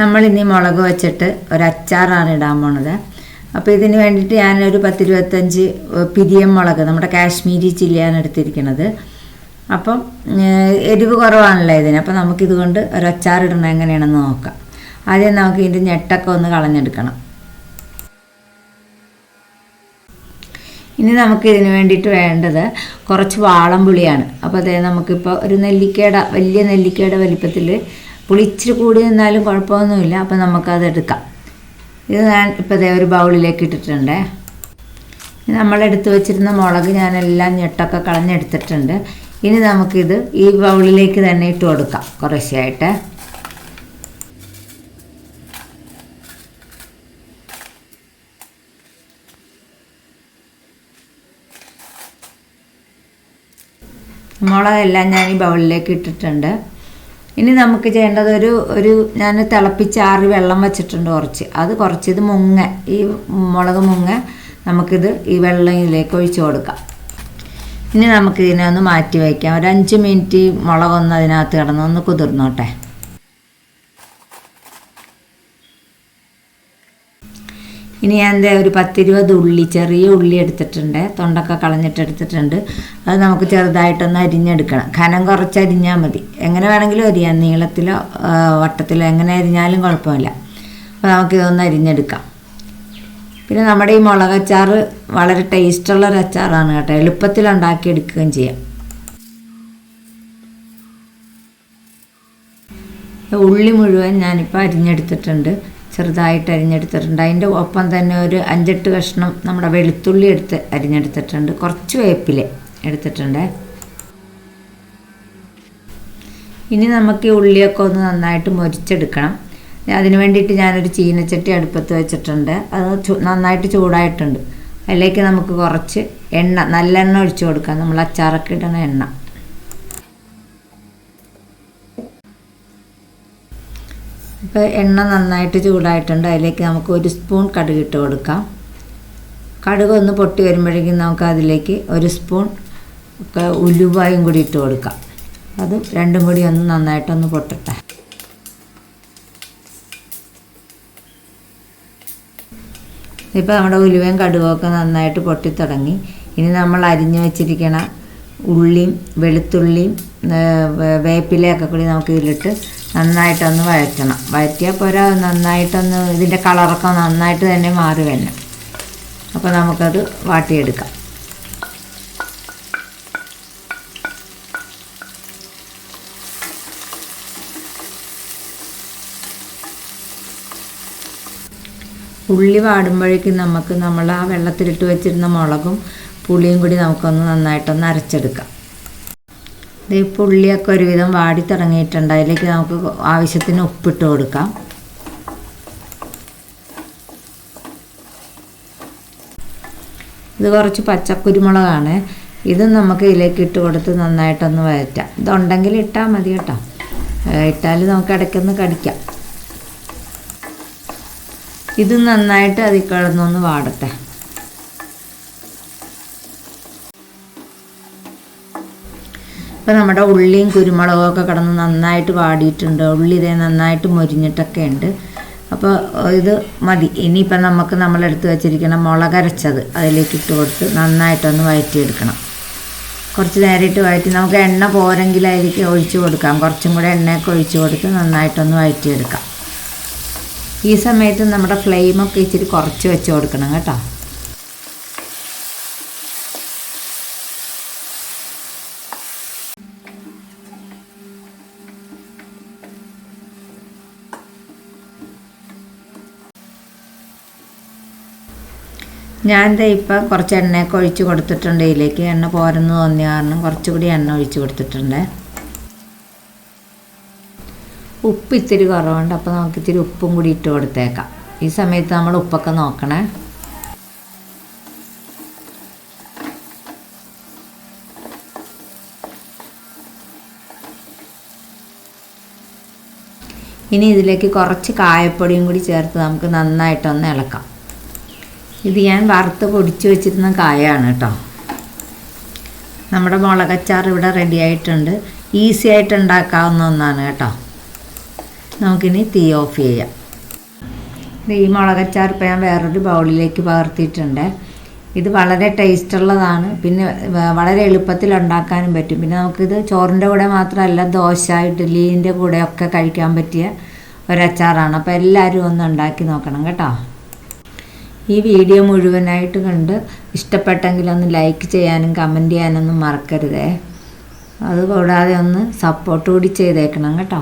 നമ്മളിനി മുളക് വെച്ചിട്ട് ഒരു ഇടാൻ പോണത്. അപ്പോൾ ഇതിന് വേണ്ടിയിട്ട് ഞാനൊരു പത്തിരുപത്തഞ്ച് പിരിയം മുളക് നമ്മുടെ കാശ്മീരി ചില്ലിയാണ് എടുത്തിരിക്കുന്നത് അപ്പം എരിവ് കുറവാണല്ലോ ഇതിന്. അപ്പോൾ നമുക്കിതുകൊണ്ട് ഒരു അച്ചാർ ഇടണം എങ്ങനെയാണെന്ന് നോക്കാം. ആദ്യം നമുക്ക് ഇതിന്റെ ഞെട്ടൊക്കെ ഒന്ന് കളഞ്ഞെടുക്കണം. ഇനി നമുക്ക് ഇതിന് വേണ്ടിയിട്ട് വേണ്ടത് കുറച്ച് വാളംപുളിയാണ്. അപ്പോൾ അതേ നമുക്കിപ്പോൾ ഒരു നെല്ലിക്കയുടെ വലിയ നെല്ലിക്കയുടെ വലിപ്പത്തിൽ പുളി ഇച്ചിരി കൂടി നിന്നാലും കുഴപ്പമൊന്നുമില്ല അപ്പോൾ നമുക്കത് എടുക്കാം. ഇത് ഞാൻ ഇപ്പോൾ ദേ ഒരു ബൗളിലേക്ക് ഇട്ടിട്ടുണ്ട്. നമ്മളെടുത്ത് വെച്ചിരുന്ന മുളക് ഞാനെല്ലാം ഞെട്ടൊക്കെ കളഞ്ഞെടുത്തിട്ടുണ്ട്. ഇനി നമുക്കിത് ഈ ബൗളിലേക്ക് തന്നെ ഇട്ട് കൊടുക്കാം കുറേശ്ശെയായിട്ട്. മുളകെല്ലാം ഞാൻ ഈ ബൗളിലേക്ക് ഇട്ടിട്ടുണ്ട്. ഇനി നമുക്ക് ചെയ്യേണ്ടത് ഒരു ഒരു ഞാൻ തിളപ്പിച്ചാറി വെള്ളം വെച്ചിട്ടുണ്ട് കുറച്ച്. അത് കുറച്ച് ഇത് മുങ്ങ ഈ മുളക് മുങ്ങ നമുക്കിത് ഈ വെള്ളം ഇതിലേക്ക് ഒഴിച്ചു കൊടുക്കാം. ഇനി നമുക്ക് ഇതിനെ ഒന്ന് മാറ്റി വയ്ക്കാം. ഒരു അഞ്ച് മിനിറ്റ് മുളകൊന്ന് അതിനകത്ത് കിടന്ന് ഒന്ന് കുതിർന്നോട്ടെ. ഇനി ഞാൻ എന്താ ഒരു പത്തിരുപത് ഉള്ളി ചെറിയ ഉള്ളി എടുത്തിട്ടുണ്ട്. തൊണ്ടൊക്കെ കളഞ്ഞിട്ട് എടുത്തിട്ടുണ്ട്. അത് നമുക്ക് ചെറുതായിട്ടൊന്ന് അരിഞ്ഞെടുക്കണം. കനം കുറച്ച് അരിഞ്ഞാൽ മതി. എങ്ങനെ വേണമെങ്കിലും അരിയാം. നീളത്തിലോ വട്ടത്തിലോ എങ്ങനെ അരിഞ്ഞാലും കുഴപ്പമില്ല. അപ്പോൾ നമുക്കിതൊന്ന് അരിഞ്ഞെടുക്കാം. പിന്നെ നമ്മുടെ ഈ മുളകച്ചാർ വളരെ ടേസ്റ്റുള്ള ഒരു അച്ചാറാണ് കേട്ടോ. എളുപ്പത്തിൽ ഉണ്ടാക്കിയെടുക്കുകയും ചെയ്യാം. ഉള്ളി മുഴുവൻ ഞാനിപ്പോൾ അരിഞ്ഞെടുത്തിട്ടുണ്ട്. ചെറുതായിട്ട് അരിഞ്ഞെടുത്തിട്ടുണ്ട്. അതിന്റെ ഒപ്പം തന്നെ ഒരു അഞ്ചെട്ട് കഷ്ണം നമ്മുടെ വെളുത്തുള്ളി എടുത്ത് അരിഞ്ഞെടുത്തിട്ടുണ്ട്. കുറച്ച് വേപ്പിൽ എടുത്തിട്ടുണ്ട്. ഇനി നമുക്ക് ഈ ഉള്ളിയൊക്കെ ഒന്ന് നന്നായിട്ട് മൊരിച്ചെടുക്കണം. അതിന് വേണ്ടിയിട്ട് ഞാനൊരു ചീനച്ചട്ടി അടുപ്പത്ത് വെച്ചിട്ടുണ്ട്. അത് നന്നായിട്ട് ചൂടായിട്ടുണ്ട്. അതിലേക്ക് നമുക്ക് കുറച്ച് എണ്ണ നല്ലെണ്ണ ഒഴിച്ചു കൊടുക്കാം. നമ്മൾ അച്ചാറൊക്കെ ഇടുന്ന എണ്ണ. ഇപ്പോൾ എണ്ണ നന്നായിട്ട് ചൂടായിട്ടുണ്ട്. അതിലേക്ക് നമുക്ക് ഒരു സ്പൂൺ കടുക് ഇട്ട് കൊടുക്കാം. കടുക് ഒന്ന് പൊട്ടി വരുമ്പോഴേക്കും നമുക്ക് അതിലേക്ക് ഒരു സ്പൂൺ ഉലുവായും കൂടി ഇട്ട് കൊടുക്കാം. അത് രണ്ടും കൂടി ഒന്ന് നന്നായിട്ടൊന്ന് പൊട്ടട്ടെ. ഇപ്പോൾ നമ്മുടെ ഉലുവയും കടുകൊക്കെ നന്നായിട്ട് പൊട്ടിത്തുടങ്ങി ഇനി നമ്മൾ അരിഞ്ഞു വെച്ചിരിക്കണ ഉള്ളിയും വെളുത്തുള്ളിയും വേപ്പിലയൊക്കെ കൂടി നമുക്ക് ഇതിലിട്ട് നന്നായിട്ടൊന്ന് വഴറ്റണം. വഴറ്റിയാൽ പോരാ നന്നായിട്ടൊന്ന് ഇതിന്റെ കളറൊക്കെ നന്നായിട്ട് തന്നെ മാറി വരണം. അപ്പോൾ നമുക്കത് വാട്ടിയെടുക്കാം. ഉള്ളി വാടുമ്പോഴേക്കും നമുക്ക് നമ്മൾ ആ വെള്ളത്തിലിട്ട് വെച്ചിരുന്ന മുളകും പുളിയും കൂടി നമുക്കൊന്ന് നന്നായിട്ടൊന്ന് അരച്ചെടുക്കാം. ഇത് പുള്ളിയൊക്കെ ഒരുവിധം വാടി തുടങ്ങിയിട്ടുണ്ട് അതിലേക്ക് നമുക്ക് ആവശ്യത്തിന് ഉപ്പിട്ട് കൊടുക്കാം. ഇത് കുറച്ച് പച്ചക്കുരുമുളകാണ്. ഇത് നമുക്ക് ഇതിലേക്ക് ഇട്ട് കൊടുത്ത് നന്നായിട്ടൊന്ന് വഴറ്റാം. ഇതുണ്ടെങ്കിൽ ഇട്ടാൽ മതി കേട്ടോ. ഇട്ടാൽ നമുക്ക് ഇടയ്ക്കൊന്ന് കടിക്കാം. ഇത് നന്നായിട്ട് അതിൽ കിടന്നൊന്ന് വാടട്ടെ. ഇപ്പം നമ്മുടെ ഉള്ളിയും കുരുമുളകും ഒക്കെ കിടന്ന് നന്നായിട്ട് വാടിയിട്ടുണ്ട്. ഉള്ളി ഇതേ നന്നായിട്ട് മൊരിഞ്ഞിട്ടൊക്കെ ഉണ്ട്. അപ്പോൾ ഇത് മതി. ഇനിയിപ്പം നമുക്ക് നമ്മളെടുത്ത് വെച്ചിരിക്കുന്ന മുളകരച്ചത് അതിലേക്ക് ഇട്ട് കൊടുത്ത് നന്നായിട്ടൊന്ന് വഴറ്റിയെടുക്കണം കുറച്ച് നേരിട്ട് വഴറ്റി നമുക്ക് എണ്ണ പോരെങ്കിലായിരിക്കും ഒഴിച്ച് കൊടുക്കാം. കുറച്ചും കൂടെ എണ്ണയൊക്കെ ഒഴിച്ചു കൊടുത്ത് നന്നായിട്ടൊന്ന് വഴറ്റിയെടുക്കാം ഈ സമയത്ത് നമ്മുടെ ഫ്ലെയിമൊക്കെ ഇച്ചിരി കുറച്ച് വെച്ച് കൊടുക്കണം കേട്ടോ. ഞാൻ ദേ ഇപ്പം കുറച്ച് എണ്ണയൊക്കെ ഒഴിച്ച് കൊടുത്തിട്ടുണ്ട്. ഇതിലേക്ക് എണ്ണ പോരെന്ന് തോന്നിയ കാരണം കുറച്ചുകൂടി എണ്ണ ഒഴിച്ച് കൊടുത്തിട്ടുണ്ട്. ഉപ്പ് ഇത്തിരി കുറവുണ്ട്. അപ്പോൾ നമുക്ക് ഇത്തിരി ഉപ്പും കൂടി ഇട്ട് കൊടുത്തേക്കാം. ഈ സമയത്ത് നമ്മൾ ഉപ്പൊക്കെ നോക്കണേ. ഇനി ഇതിലേക്ക് കുറച്ച് കായപ്പൊടിയും കൂടി ചേർത്ത് നമുക്ക് നന്നായിട്ടൊന്ന് ഇളക്കാം. ഇത് ഞാൻ വറുത്ത് പൊടിച്ചു വെച്ചിരുന്ന കായാണ് കേട്ടോ. നമ്മുടെ മുളകച്ചാർ ഇവിടെ റെഡി ആയിട്ടുണ്ട്. ഈസി ആയിട്ട് ഉണ്ടാക്കാവുന്ന ഒന്നാണ് കേട്ടോ. നമുക്കിനി തീ ഓഫ് ചെയ്യാം. ഈ മുളകച്ചാർ ഇപ്പം ഞാൻ വേറൊരു ബൗളിലേക്ക് പകർത്തിയിട്ടുണ്ട്. ഇത് വളരെ ടേസ്റ്റ് ഉള്ളതാണ്. പിന്നെ വളരെ എളുപ്പത്തിൽ ഉണ്ടാക്കാനും പറ്റും. പിന്നെ നമുക്കിത് ചോറിന്റെ കൂടെ മാത്രമല്ല ദോശ ഇഡ്ഡലീന്റെ കൂടെ ഒക്കെ കഴിക്കാൻ പറ്റിയ ഒരച്ചാറാണ്. അപ്പോൾ എല്ലാവരും ഒന്ന് ഉണ്ടാക്കി നോക്കണം കേട്ടോ. ഈ വീഡിയോ മുഴുവനായിട്ട് കണ്ട് ഇഷ്ടപ്പെട്ടെങ്കിൽ ഒന്ന് ലൈക്ക് ചെയ്യാനും കമന്റ് ചെയ്യാനൊന്നും മറക്കരുതേ. അതുകൂടാതെ ഒന്ന് സപ്പോർട്ട് കൂടി ചെയ്തേക്കണം കേട്ടോ.